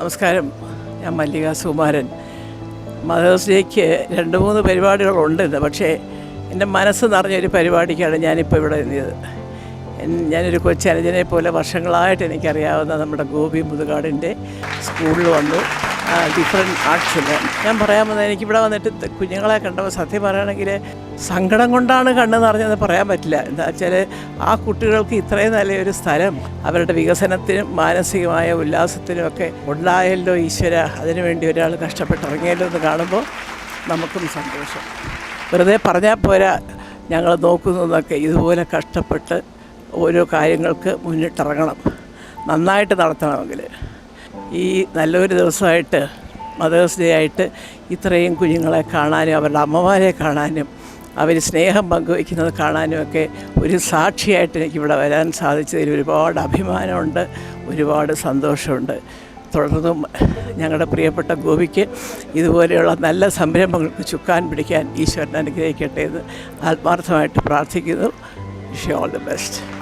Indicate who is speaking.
Speaker 1: നമസ്കാരം. ഞാൻ മല്ലിക സുകുമാരൻ. മദേഴ്സ് ഡേക്ക് രണ്ട് മൂന്ന് പരിപാടികളുണ്ട്. ഇന്ന് പക്ഷേ എന്റെ മനസ്സ് നിറഞ്ഞൊരു പരിപാടിക്കാണ് ഞാനിപ്പോൾ ഇവിടെ എത്തിയത് ഞാനൊരു കൊച്ചനുജനെ പോലെ വർഷങ്ങളായിട്ട് എനിക്കറിയാവുന്ന നമ്മുടെ ഗോപി മുതുകാടിന്റെ സ്കൂളിൽ വന്നു. ഡിഫറെന്റ് ആർട്സിൽ ഞാൻ പറയാൻ വന്നത് എനിക്കിവിടെ വന്നിട്ട് കുഞ്ഞുങ്ങളെ കണ്ടപ്പോൾ സത്യം പറയുകയാണെങ്കിൽ സങ്കടം കൊണ്ടാണ് കണ്ണെന്ന് പറഞ്ഞത് പറയാൻ പറ്റില്ല. എന്താ വെച്ചാൽ ആ കുട്ടികൾക്ക് ഇത്രയും നല്ലൊരു സ്ഥലം അവരുടെ വികസനത്തിനും മാനസികമായ ഉല്ലാസത്തിനും ഒക്കെ ഉണ്ടായല്ലോ ഈശ്വര. അതിനുവേണ്ടി ഒരാൾ കഷ്ടപ്പെട്ടിറങ്ങിയല്ലോ എന്ന് കാണുമ്പോൾ നമുക്കും സന്തോഷം. വെറുതെ പറഞ്ഞാൽ പോരാ ഞങ്ങൾ നോക്കുന്നതൊക്കെ ഇതുപോലെ കഷ്ടപ്പെട്ട് ഓരോ കാര്യങ്ങൾക്ക് മുന്നിട്ടിറങ്ങണം. നന്നായിട്ട് നടത്തണമെങ്കിൽ ഈ നല്ലൊരു ദിവസമായിട്ട് മദേഴ്സ് ഡേ ആയിട്ട് ഇത്രയും കുഞ്ഞുങ്ങളെ കാണാനും അവരുടെ അമ്മമാരെ കാണാനും അവർ സ്നേഹം പങ്കുവയ്ക്കുന്നത് കാണാനും ഒക്കെ ഒരു സാക്ഷിയായിട്ട് എനിക്കിവിടെ വരാൻ സാധിച്ചതിൽ ഒരുപാട് അഭിമാനമുണ്ട് ഒരുപാട് സന്തോഷമുണ്ട്. തുടർന്നും ഞങ്ങളുടെ പ്രിയപ്പെട്ട ഗോപിക്ക് ഇതുപോലെയുള്ള നല്ല സംരംഭങ്ങൾക്ക് ചുക്കാൻ പിടിക്കാൻ ഈശ്വരൻ അനുഗ്രഹിക്കട്ടെ എന്ന് ആത്മാർത്ഥമായിട്ട് പ്രാർത്ഥിക്കുന്നു. Wish all the best